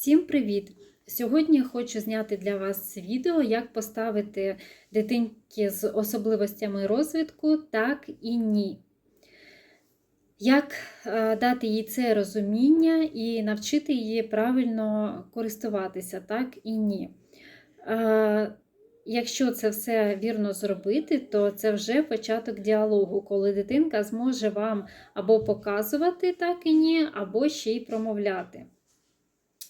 Всім привіт! Сьогодні хочу зняти для вас відео, як поставити дитинки з особливостями розвитку так і ні. Як е, дати їй це розуміння і навчити її правильно користуватися, так і ні. Е, Якщо це все вірно зробити, то це вже початок діалогу, коли дитинка зможе вам або показувати так і ні, або ще й промовляти.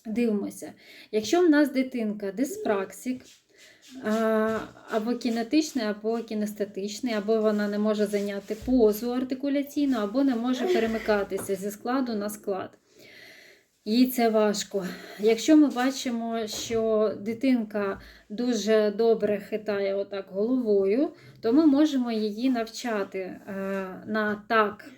Дивимося, якщо в нас дитинка диспраксік, або кінетичний, або кінестетичний, або вона не може зайняти позу артикуляційну, або не може перемикатися зі складу на склад. Їй це важко. Якщо ми бачимо, що дитинка дуже добре хитає отак головою, то ми можемо її навчати е, на так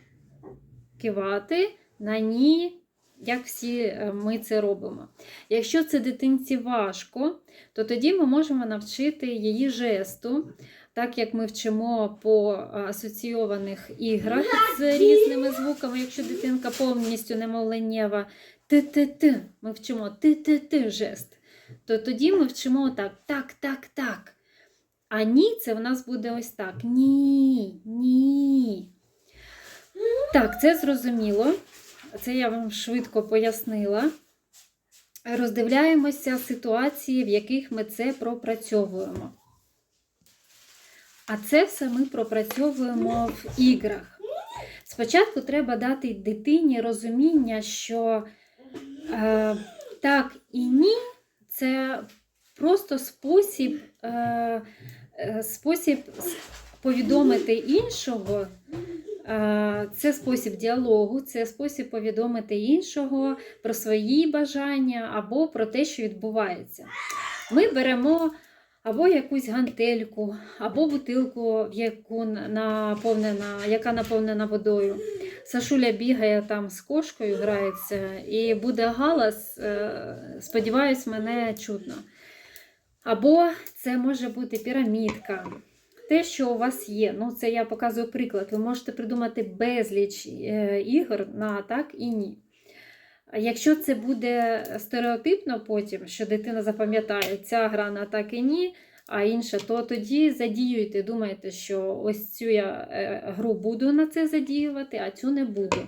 кивати, на ні як всі е, ми це робимо. Якщо це дитинці важко, то тоді ми можемо навчити її жесту, так як ми вчимо по асоційованих іграх з різними звуками, якщо дитинка повністю немовленєва, ти-ти-ти, ми вчимо ти-ти-ти жест, то тоді ми вчимо так, так, так, так. А ні, це в нас буде ось так. Ні, ні. Так, це зрозуміло. Це я вам швидко пояснила. Роздивляємося ситуації, в яких ми це пропрацьовуємо. А це все ми пропрацьовуємо в іграх. Спочатку треба дати дитині розуміння, що е, так і ні це просто спосіб, е, е, спосіб повідомити іншого. Це спосіб діалогу, це спосіб повідомити іншого про свої бажання або про те, що відбувається. Ми беремо або якусь гантельку, або бутилку, яку наповнена, яка наповнена водою. Сашуля бігає там з кошкою, грається, і буде галас, е, сподіваюсь, мене чутно. Або це може бути пірамідка те, що у вас є. Ну, це я показую приклад. Ви можете придумати безліч е, ігор на так і ні. Якщо це буде стереотипно потім, що дитина запам'ятає, ця гра на так і ні, а інша, то тоді задіюйте, думаєте, що ось цю я е, гру буду на це задіювати, а цю не буду.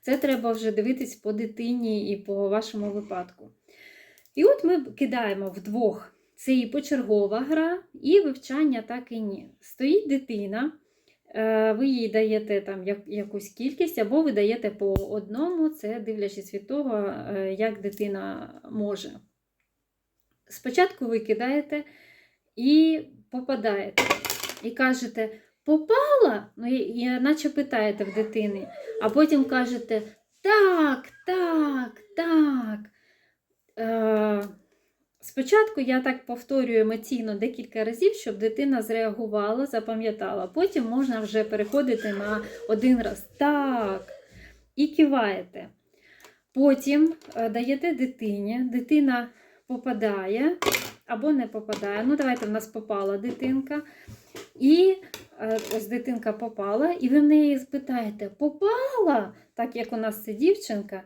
Це треба вже дивитись по дитині і по вашому випадку. І от ми кидаємо вдвох. Це і почергова гра, і вивчання так і ні. Стоїть дитина, е, ви їй даєте там якусь кількість, або ви даєте по одному, це дивлячись від того, е, як дитина може. Спочатку ви кидаєте і попадаєте. І кажете, попала? Ну, і, наче питаєте в дитини, а потім кажете так, так, так. Спочатку я так повторюю емоційно декілька разів, щоб дитина зреагувала, запам'ятала. Потім можна вже переходити на один раз. Так. І киваєте. Потім е, даєте дитині, дитина попадає або не попадає. Ну, давайте в нас попала дитинка. І е, ось дитинка попала, і ви в неї спитаєте: попала, так як у нас це дівчинка,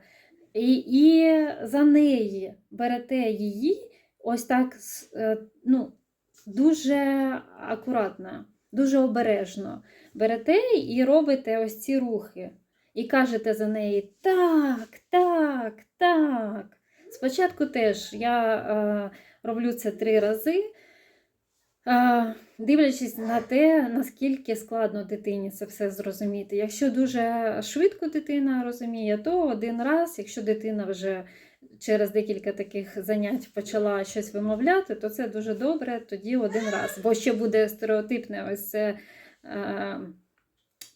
і, і за неї берете її ось так е, ну, дуже акуратно, дуже обережно берете і робите ось ці рухи. І кажете за неї так, так, так. Спочатку теж я е, роблю це три рази, е, дивлячись на те, наскільки складно дитині це все зрозуміти. Якщо дуже швидко дитина розуміє, то один раз, якщо дитина вже через декілька таких занять почала щось вимовляти, то це дуже добре тоді один раз. Бо ще буде стереотипне ось це е,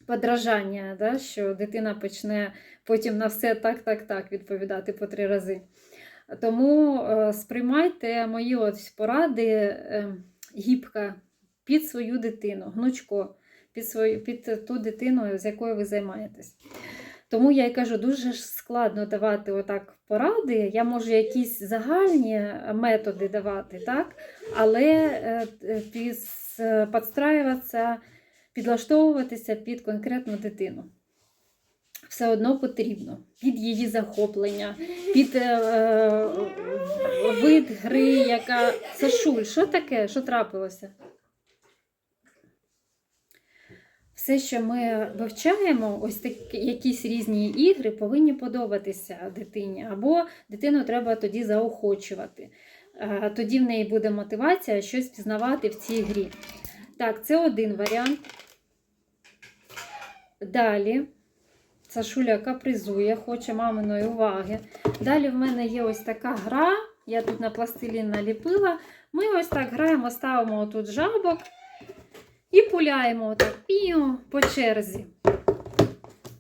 подражання, да, що дитина почне потім на все так-так-так відповідати по три рази. Тому е, сприймайте мої ось поради е, гібка під свою дитину, гнучко, під, свою, під ту дитину, з якою ви займаєтесь. Тому я й кажу, дуже складно давати отак поради. Я можу якісь загальні методи давати, так? але е, е, підстраюватися, підлаштовуватися під конкретну дитину. Все одно потрібно під її захоплення, під е, вид гри, яка. Сашуль, що таке? Що трапилося? Все, що ми вивчаємо, ось такі якісь різні ігри повинні подобатися дитині, або дитину треба тоді заохочувати. Тоді в неї буде мотивація щось пізнавати в цій грі. Так, це один варіант. Далі. Сашуля капризує, хоче маминої уваги. Далі в мене є ось така гра. Я тут на пластилін наліпила. Ми ось так граємо, ставимо тут жабок і пуляємо отак піу по черзі.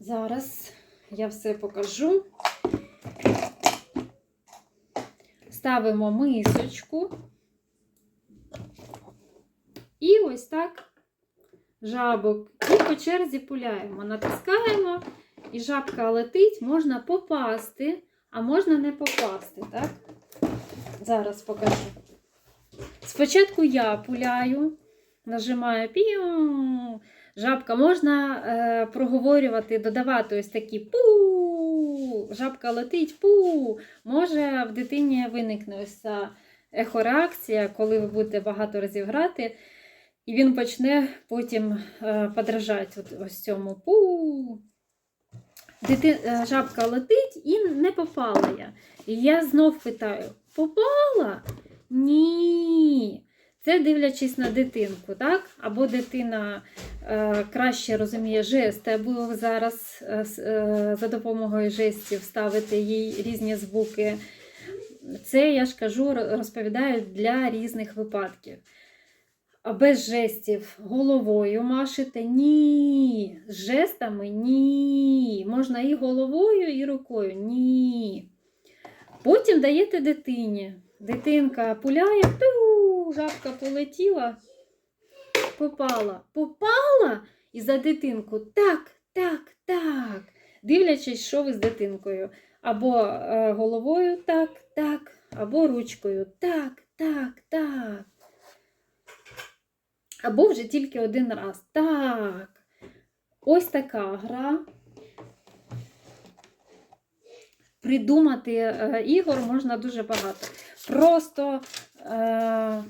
Зараз я все покажу. Ставимо мисочку. І ось так жабок. І по черзі пуляємо. Натискаємо, і жабка летить, можна попасти, а можна не попасти, так? Зараз покажу. Спочатку я пуляю, нажимаю піу. Жабка можна е, проговорювати, додавати ось такі пу. Жабка летить пу. Може в дитині виникне ось ця ехореакція, коли ви будете багато разів грати, і він почне потім е, подражати от, ось цьому пу. Дити... е, Жабка летить і не попала я. І я знов питаю: попала? Ні. Це дивлячись на дитинку, так? Або дитина е, краще розуміє жести, або зараз е, е, за допомогою жестів ставите їй різні звуки. Це я ж кажу, розповідаю для різних випадків. А без жестів головою машете ні. З жестами ні. Можна і головою, і рукою ні. Потім даєте дитині. Дитинка пуляє, пиу, жабка полетіла, попала. Попала і за дитинку так, так, так. Дивлячись, що ви з дитинкою. Або е, головою так, так, або ручкою так, так, так. Або вже тільки один раз. Так. Ось така гра. Придумати е, ігор можна дуже багато. Просто е,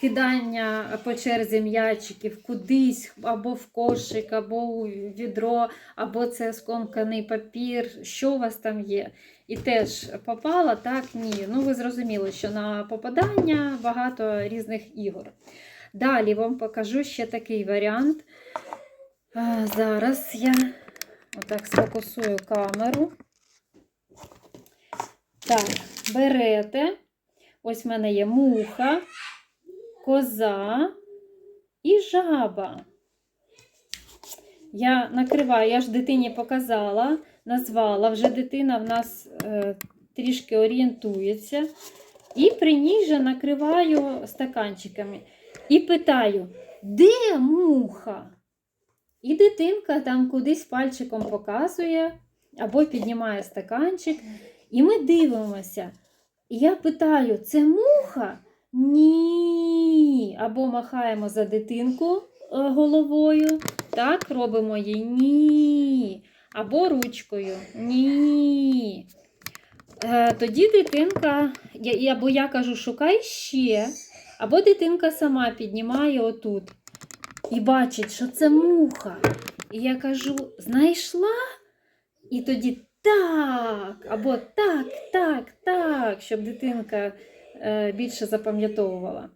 кидання по черзі м'ячиків кудись, або в кошик, або у відро, або це скомканий папір, що у вас там є. І теж попала, так, ні. Ну, ви зрозуміли, що на попадання багато різних ігор. Далі вам покажу ще такий варіант. Зараз я отак сфокусую камеру. Так, берете. Ось в мене є муха, коза і жаба. Я накриваю, я ж дитині показала, назвала, вже дитина в нас е, трішки орієнтується. І при ній же накриваю стаканчиками. І питаю, де муха? І дитинка там кудись пальчиком показує або піднімає стаканчик. І ми дивимося. І я питаю, це муха? Ні. Або махаємо за дитинку е, головою. Так, робимо їй ні. Або ручкою. Ні. Е, Тоді дитинка, або я кажу, шукай ще, або дитинка сама піднімає отут і бачить, що це муха. І я кажу, знайшла? І тоді так, або так, так, так, щоб дитинка е, більше запам'ятовувала.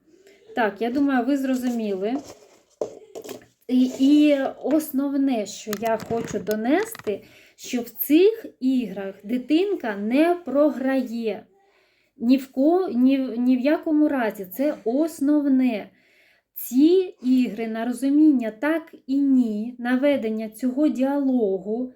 Так, я думаю, ви зрозуміли. І, і основне, що я хочу донести, що в цих іграх дитинка не програє. Ні в, ко, ні, ні в якому разі. Це основне. Ці ігри на розуміння так і ні, на ведення цього діалогу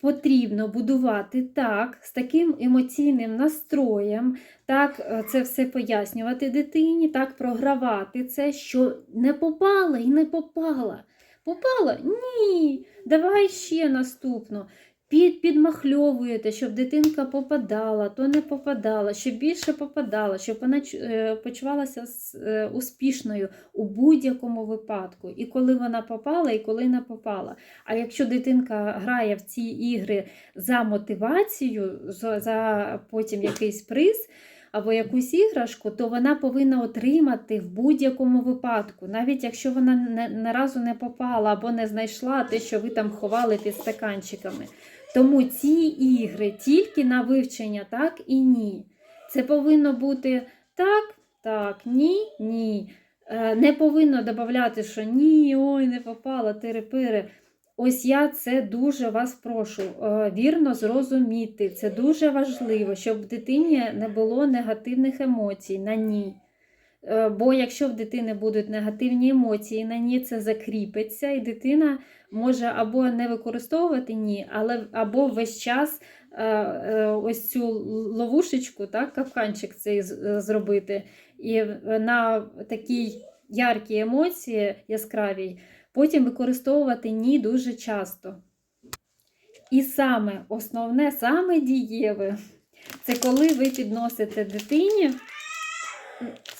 потрібно будувати так, з таким емоційним настроєм, так е, це все пояснювати дитині, так програвати це, що не попала і не попала. Попала? Ні. Давай ще наступну. Під, підмахльовуєте, щоб дитинка попадала, то не попадала, щоб більше попадала, щоб вона е, почувалася е, успішною у будь-якому випадку. І коли вона попала, і коли не попала. А якщо дитинка грає в ці ігри за мотивацію, за, за потім якийсь приз. Або якусь іграшку, то вона повинна отримати в будь-якому випадку, навіть якщо вона не, не разу не попала або не знайшла те, що ви там ховали під стаканчиками. Тому ці ігри тільки на вивчення, так і ні. Це повинно бути так, так, ні, ні. Е, Не повинно додати, що ні, ой, не попала, тири-пири. Ось я це дуже вас прошу е, вірно зрозуміти. Це дуже важливо, щоб в дитині не було негативних емоцій на ній. Е, Бо якщо в дитини будуть негативні емоції, на ній це закріпиться, і дитина може або не використовувати ні, але або весь час е, е, ось цю ловушечку, так, капканчик цей зробити. І на такій яркій емоції яскравій потім використовувати ні дуже часто. І саме основне, саме дієве, це коли ви підносите дитині,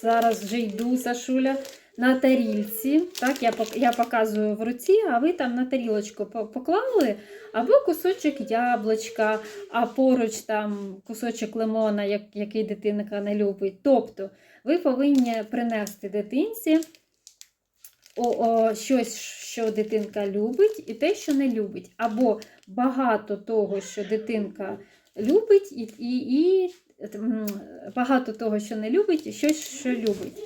зараз вже йду, Сашуля, на тарільці. Так, я, я показую в руці, а ви там на тарілочку поклали, або кусочок яблучка, а поруч там кусочок лимона, як, який дитинка не любить. Тобто ви повинні принести дитинці о, о, щось, що дитинка любить, і те, що не любить. Або багато того, що дитинка любить, і, і, і багато того, що не любить, і щось, що любить.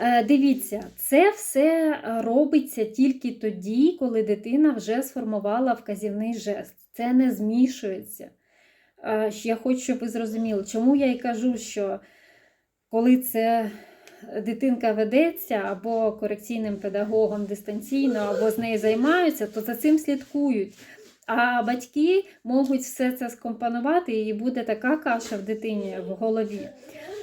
Е, Дивіться, це все робиться тільки тоді, коли дитина вже сформувала вказівний жест. Це не змішується. Е, Я хочу, щоб ви зрозуміли, чому я і кажу, що коли це дитинка ведеться або корекційним педагогом дистанційно, або з нею займаються, то за цим слідкують. А батьки можуть все це скомпонувати, і буде така каша в дитині в голові.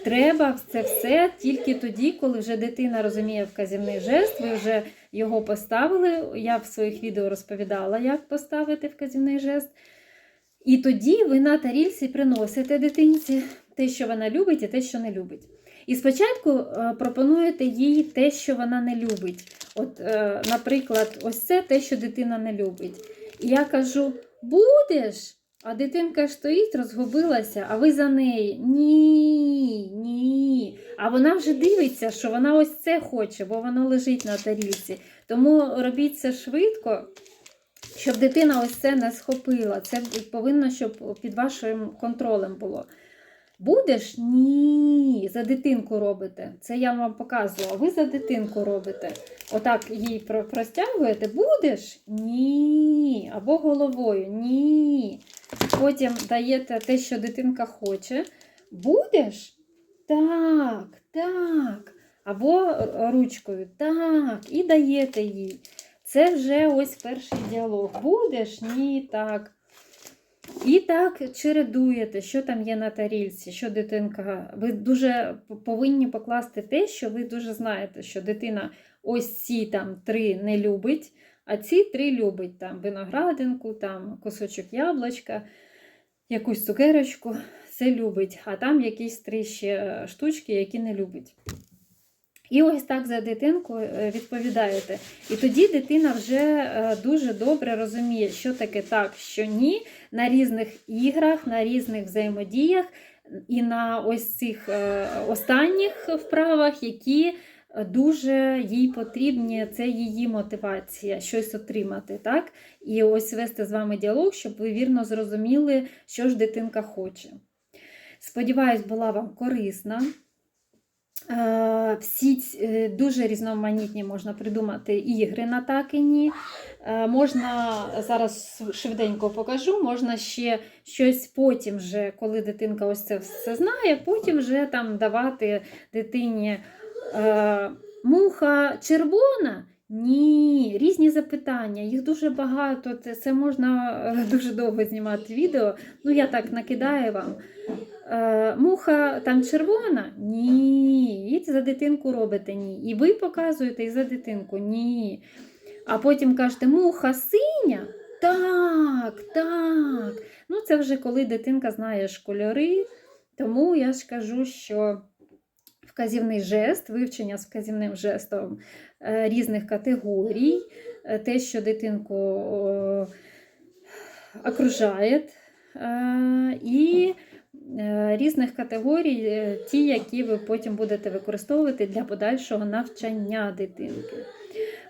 Треба це все тільки тоді, коли вже дитина розуміє вказівний жест, ви вже його поставили. Я в своїх відео розповідала, як поставити вказівний жест. І тоді ви на тарільці приносите дитинці те, що вона любить, і те, що не любить. І спочатку е, пропонуєте їй те, що вона не любить. От, е, наприклад, ось це те, що дитина не любить. Я кажу: будеш? А дитинка стоїть, розгубилася, а ви за неї. Ні, ні. А вона вже дивиться, що вона ось це хоче, бо воно лежить на тарілці. Тому робіть це швидко, щоб дитина ось це не схопила. Це повинно, щоб під вашим контролем було. Будеш? Ні. За дитинку робите. Це я вам показувала. Ви за дитинку робите. Отак їй простягуєте. Будеш? Ні. Або головою. Ні. Потім даєте те, що дитинка хоче. Будеш? Так, так. Або ручкою. Так. І даєте їй. Це вже ось перший діалог. Будеш? Ні, так. І так чередуєте, що там є на тарільці, що дитинка. Ви дуже повинні покласти те, що ви дуже знаєте, що дитина ось ці там три не любить, а ці три любить там виноградинку, там кусочок яблучка, якусь цукерочку. Це любить, а там якісь три ще е, штучки, які не любить. І ось так за дитинку е, відповідаєте. І тоді дитина вже е, дуже добре розуміє, що таке так, що ні, на різних іграх, на різних взаємодіях і на ось цих е, останніх вправах, які дуже їй потрібні, це її мотивація, щось отримати. так? І ось вести з вами діалог, щоб ви вірно зрозуміли, що ж дитинка хоче. Сподіваюсь, була вам корисна. Е, Всі е, дуже різноманітні можна придумати ігри на так і ні. Е, Можна зараз швиденько покажу, можна ще щось потім, вже, коли дитинка ось це все знає, потім вже там давати дитині муха червона. Ні, різні запитання, їх дуже багато. Це, можна дуже довго знімати відео. Ну, я так накидаю вам. Е, муха там червона? Ні. І за дитинку робите ні. І ви показуєте і за дитинку ні. А потім кажете, муха синя? Так, так. Ну, це вже коли дитинка знає кольори. Тому я ж кажу, що вказівний жест, вивчення з вказівним жестом е, різних категорій, е, те, що дитинку окружає, і різних категорій, е, ті, які ви потім будете використовувати для подальшого навчання дитинки.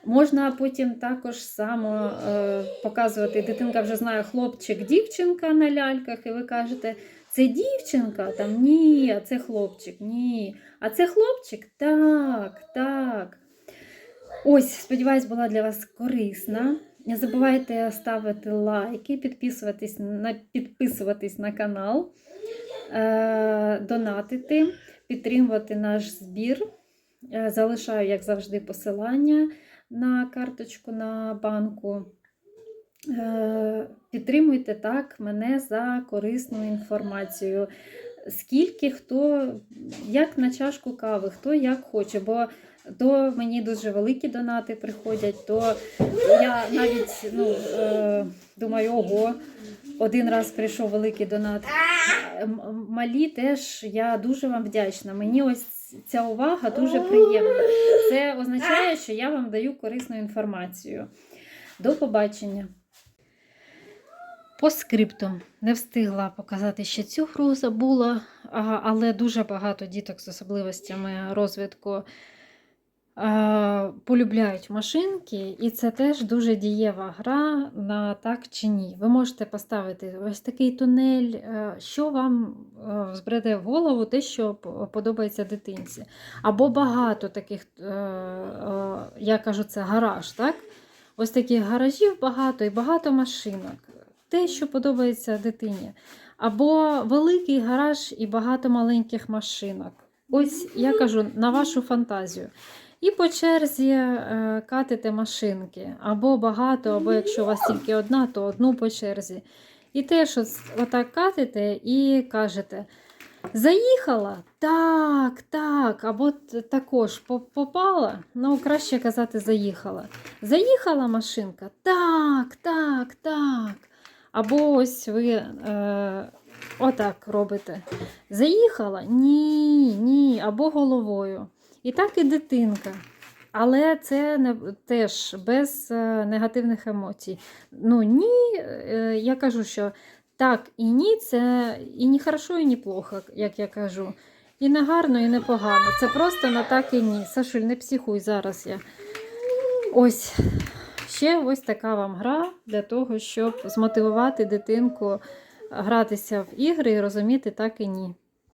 Можна потім також само е, показувати, дитинка вже знає хлопчик, дівчинка на ляльках, і ви кажете, це дівчинка, там ні, а це хлопчик, ні. А це хлопчик? Так, так. Ось, сподіваюсь, була для вас корисна. Не забувайте ставити лайки, підписуватись на, підписуватись на канал, донатити, підтримувати наш збір. Е, Залишаю, як завжди, посилання на карточку на банку. Е, Підтримуйте так мене за корисну інформацію. Скільки хто, як на чашку кави, хто як хоче, бо то мені дуже великі донати приходять, то я навіть ну, е, думаю, ого, один раз прийшов великий донат. М- Малі теж я дуже вам вдячна. Мені ось ця увага дуже приємна. Це означає, що я вам даю корисну інформацію. До побачення. По скриптум не встигла показати ще цю гру, забула, але дуже багато діток з особливостями розвитку полюбляють машинки, і це теж дуже дієва гра на так чи ні. Ви можете поставити ось такий тунель, е, що вам е, збреде в голову, те, що подобається дитинці. Або багато таких, е, е, я кажу, це гараж, так? Ось таких гаражів багато і багато машинок. Те, що подобається дитині. Або великий гараж і багато маленьких машинок. Ось я кажу на вашу фантазію. І по черзі е, катите машинки. Або багато, або якщо у вас тільки одна, то одну по черзі. І теж от, отак катите і кажете: Заїхала? Так, так. Або також попала. Ну, краще казати, заїхала. Заїхала машинка? Так, так, так. Або ось ви е, отак робите. Заїхала? Ні, ні, або головою. І так і дитинка. Але це не, теж без е, негативних емоцій. Ну, ні, е, я кажу, що так і ні, це і не хорошо, і не плохо, як я кажу. І не гарно, і не погано. Це просто на так і ні. Сашуль, не психуй зараз я. Ось. Ще ось така вам гра для того, щоб змотивувати дитинку гратися в ігри і розуміти так і ні.